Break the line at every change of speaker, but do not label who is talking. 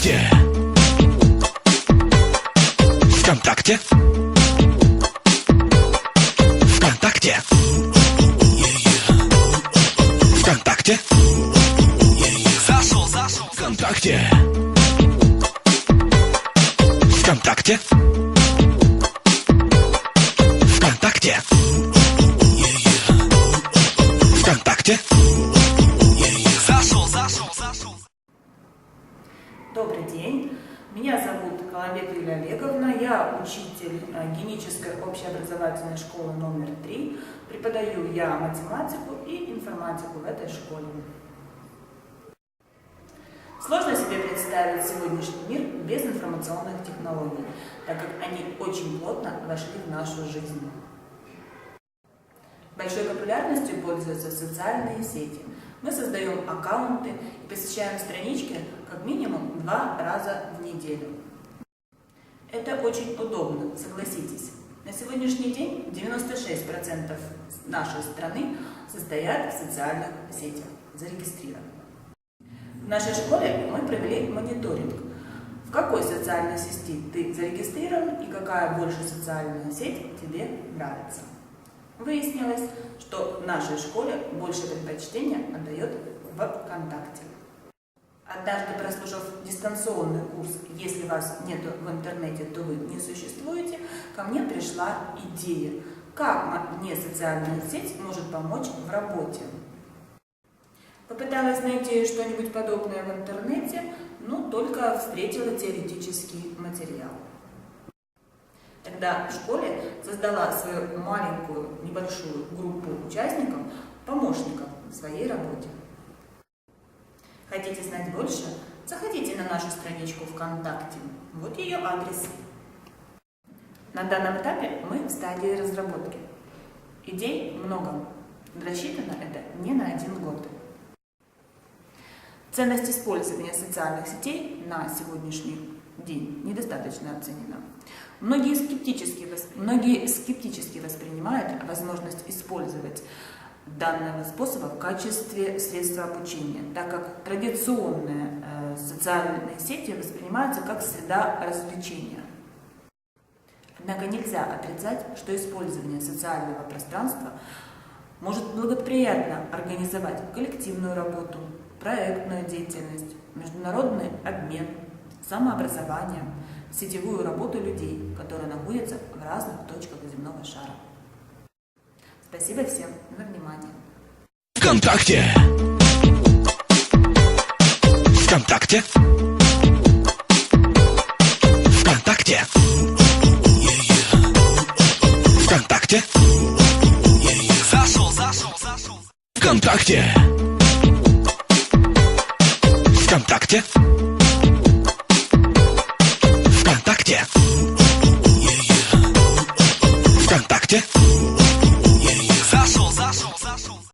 ВКонтакте. ВКонтакте. ВКонтакте. ВКонтакте. Зашел, зашел.
ВКонтакте. ВКонтакте. Меня зовут Коломбек Юлия Олеговна. Я учитель э, генической общеобразовательной школы номер 3. Преподаю я математику и информатику в этой школе. Сложно себе представить сегодняшний мир без информационных технологий, так как они очень плотно вошли в нашу жизнь. Большой популярностью пользуются социальные сети. Мы создаем аккаунты и посещаем странички как минимум два раза в неделю. Это очень удобно, согласитесь. На сегодняшний день 96% нашей страны состоят в социальных сетях, зарегистрированы. В нашей школе мы провели мониторинг. В какой социальной сети ты зарегистрирован и какая больше социальная сеть тебе нравится. Выяснилось, что в нашей школе больше предпочтения отдает ВКонтакте. Однажды прослушав дистанционный курс «Если вас нет в интернете, то вы не существуете», ко мне пришла идея, как мне социальная сеть может помочь в работе. Попыталась найти что-нибудь подобное в интернете, но только встретила теоретический материал. Тогда в школе создала свою маленькую, небольшую группу участников, помощников в своей работе. Хотите знать больше? Заходите на нашу страничку ВКонтакте. Вот ее адрес. На данном этапе мы в стадии разработки. Идей много. Рассчитано это не на один год. Ценность использования социальных сетей на сегодняшний день недостаточно оценена. Многие скептически, многие скептически воспринимают возможность использовать данного способа в качестве средства обучения, так как традиционные э, социальные сети воспринимаются как среда развлечения. Однако нельзя отрицать, что использование социального пространства может благоприятно организовать коллективную работу, проектную деятельность, международный обмен, самообразование, сетевую работу людей, которые находятся в разных точках земного шара. Спасибо всем за внимание.
ВКонтакте. ВКонтакте. ВКонтакте. ВКонтакте. Зашел, зашел, зашел. ВКонтакте. ВКонтакте. Молодец!